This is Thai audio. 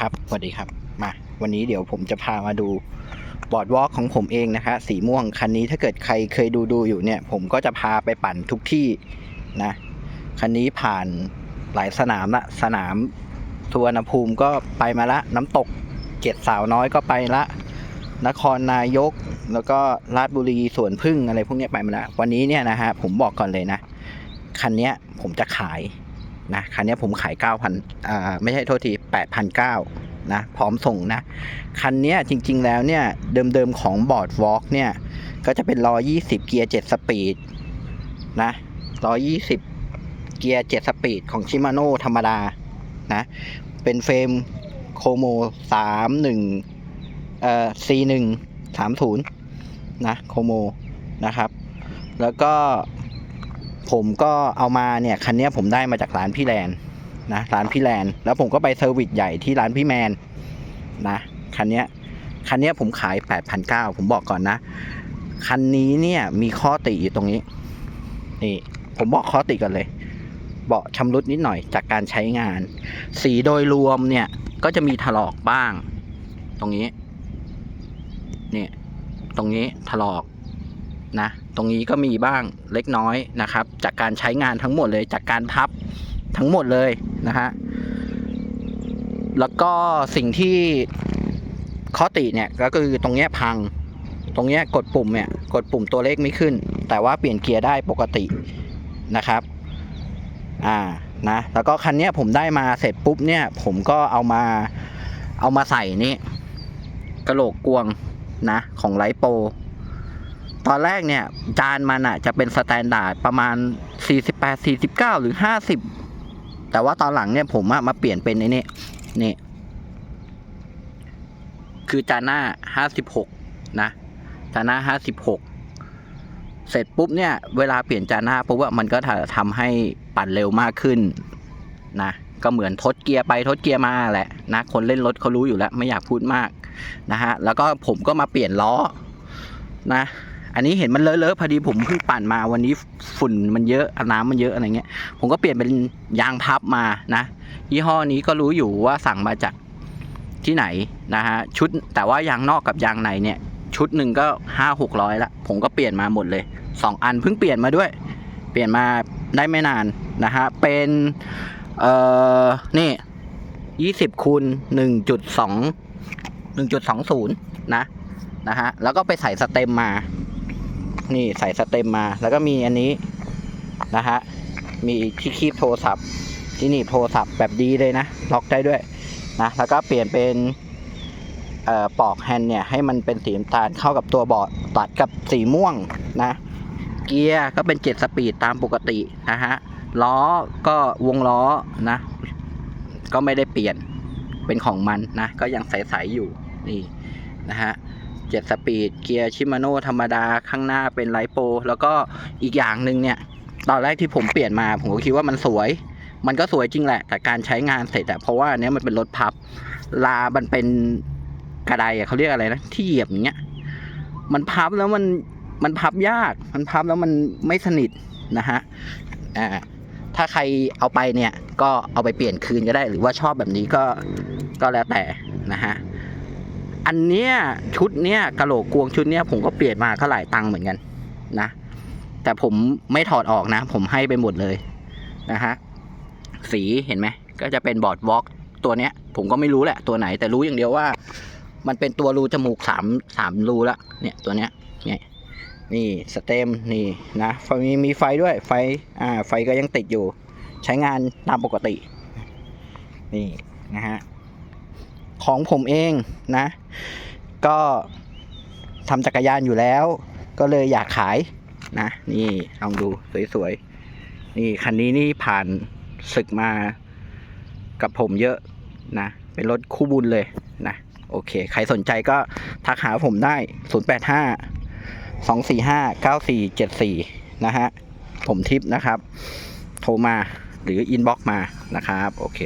ครับสวัสดีครับมาวันนี้เดี๋ยวผมจะพามาดูบอร์ดวอล์กของผมเองนะคะสีม่วงคันนี้ถ้าเกิดใครเคยดูดูอยู่เนี่ย ผมก็จะพาไปปั่นทุกที่นะคันนี้ผ่านหลายสนามละสนามทวนภูมิก็ไปมาละ น้ำตกเจ็ดสาวน้อยก็ไปละ นครนายก แล้วก็ราชบุรีสวนพึ่งอะไรพวกนี้ไปมาละวันนี้เนี่ยนะฮะผมบอกก่อนเลยนะ คันนี้ผมจะขาย นะคันนี้ผมขาย 9,000อ่าไม่ใช่โทษที8,900นะพร้อมส่งนะ คันนี้จริง ๆ แล้วเนี่ย เดิมๆของบอร์ดวอล์กเนี่ย ก็จะเป็น120 เกียร์ 7 สปีดนะ120 เกียร์ 7 สปีดของชิมาโน่ธรรมดานะ เป็นเฟรมโคโม 31 เอ่อ C1 30 นะโคโมนะครับ แล้วก็ ผมก็เอามาเนี่ยคันนี้ผมได้มาจากร้านพี่แลนนะร้านพี่แลนแล้วผมก็ไปเซอร์วิสใหญ่ที่ร้านพี่แมนนะคันนี้คันนี้ผมขาย 8,900 ผมบอกก่อนนะ คันนี้เนี่ยมีข้อติอยู่ตรงนี้ นี่ ผมบอกข้อติกันเลย เบาะชำรุดนิดหน่อยจากการใช้งาน สีโดยรวมเนี่ย ก็จะมีถลอกบ้าง ตรงนี้ เนี่ย ตรงนี้ถลอก นะ ตรงนี้ก็มีบ้างเล็กน้อยนะครับ จากการใช้งานทั้งหมดเลยจากการพับทั้งหมดเลยนะฮะแล้วก็สิ่งที่ข้อติเนี่ยก็คือตรงเนี้ยพัง ตรงเนี้ยกดปุ่มเนี่ยกดปุ่มตัวเลขไม่ขึ้น แต่ว่าเปลี่ยนเกียร์ได้ปกตินะครับอ่านะแล้วก็คันเนี้ยผมได้มาเสร็จปุ๊บเนี่ย ผมก็เอามาเอามาใส่นี่กระโหลกกวงนะของไลโป ตอนแรกเนี่ยจานมันอะจะเป็นสแตนดาร์ดประมาณ 48 49 หรือ 50 แต่ว่าตอนหลังเนี่ยผมอะมาเปลี่ยนเป็นไอ้นี่นี่ คือจานหน้า 56 นะ จานหน้า 56 เสร็จปุ๊บเนี่ย เวลาเปลี่ยนจานหน้าปุ๊บว่ามันก็ทำให้ปั่นเร็วมากขึ้นนะก็เหมือนทดเกียร์ไปทดเกียร์มาแหละนะคนเล่นรถเขารู้อยู่แล้ว ไม่อยากพูดมากนะฮะแล้วก็ผมก็มาเปลี่ยนล้อนะ อันนี้เห็นมันเลอะๆพอดีผมเพิ่งปั่นมาวันนี้ฝุ่นมันเยอะน้ำมันเยอะอะไรเงี้ย ผมก็เปลี่ยนเป็นยางพับมานะ ยี่ห้อนี้ก็รู้อยู่ว่าสั่งมาจากที่ไหนนะฮะชุดแต่ว่ายางนอกกับยางในเนี่ย ชุดหนึ่งก็ห้าหกร้อยละผมก็เปลี่ยนมาหมดเลยสองอันเพิ่งเปลี่ยนมาด้วย เปลี่ยนมาได้ไม่นานนะฮะเป็นเอ่อนี่ยี่สิบคูณหนึ่งจุดสองหนึ่งจุดสองศูนย์นะนะฮะแล้วก็ไปใส่สเต็มมา นี่ใส่สเต็มมา แล้วก็มีอันนี้นะฮะ มีที่คีบโทรศัพท์ ที่นี่โทรศัพท์แบบดีเลยนะ ล็อกได้ด้วยนะ แล้วก็เปลี่ยนเป็นปลอกแฮนเนี่ยให้มันเป็นสีน้ำตาลเข้ากับตัวเบาะตัดกับสีม่วงนะ เกียร์ก็เป็นเจ็ดสปีดตามปกตินะฮะ ล้อก็วงล้อนะ ก็ไม่ได้เปลี่ยนเป็นของมันนะ ก็ยังใสๆอยู่นี่นะฮะ เจ็ดสปีด เกียร์ชิมาโน่ธรรมดาข้างหน้าเป็นไลโปแล้วก็อีกอย่างหนึ่งเนี่ย ตอนแรกที่ผมเปลี่ยนมา ผมก็คิดว่ามันสวย มันก็สวยจริงแหละ แต่การใช้งานเสร็จอะเพราะว่าอันเนี้ยมันเป็นรถพับ ลามันเป็นกระไดอะเขาเรียกอะไรนะที่เหยียบอย่างเงี้ยมันพับแล้วมันมันพับยาก มันพับแล้วมันไม่สนิทนะฮะอ่าถ้าใครเอาไปเนี่ยก็เอาไปเปลี่ยนคืนก็ได้ หรือว่าชอบแบบนี้ก็ก็แล้วแต่นะฮะ อันเนี้ยชุดเนี้ยกะโหลกกวงชุดเนี้ยผมก็เปลี่ยนมาก็หลายตังค์เหมือนกันนะ แต่ผมไม่ถอดออกนะ ผมให้ไปหมดเลยนะฮะสีเห็นไหมก็จะเป็นบอร์ดวอล์กตัวเนี้ย ผมก็ไม่รู้แหละตัวไหน แต่รู้อย่างเดียวว่า มันเป็นตัวรูจมูกสามสามรูละเนี่ยตัวเนี้ยเนี่ยนี่สเต็มนี่นะไฟมีมีไฟด้วยไฟอ่าไฟก็ยังติดอยู่ ใช้งานตามปกติ นี่นะฮะ ของผมเองนะ ก็ทำจักรยานอยู่แล้ว ก็เลยอยากขายนะ นี่ลองดูสวยๆ นี่คันนี้นี่ผ่านศึกมากับผมเยอะนะ เป็นรถคู่บุญเลยนะ โอเค ใครสนใจก็ทักหาผมได้ 085 245 9474 นะฮะ ผมทิปนะครับ โทรมาหรืออินบ็อกมานะครับ โอเค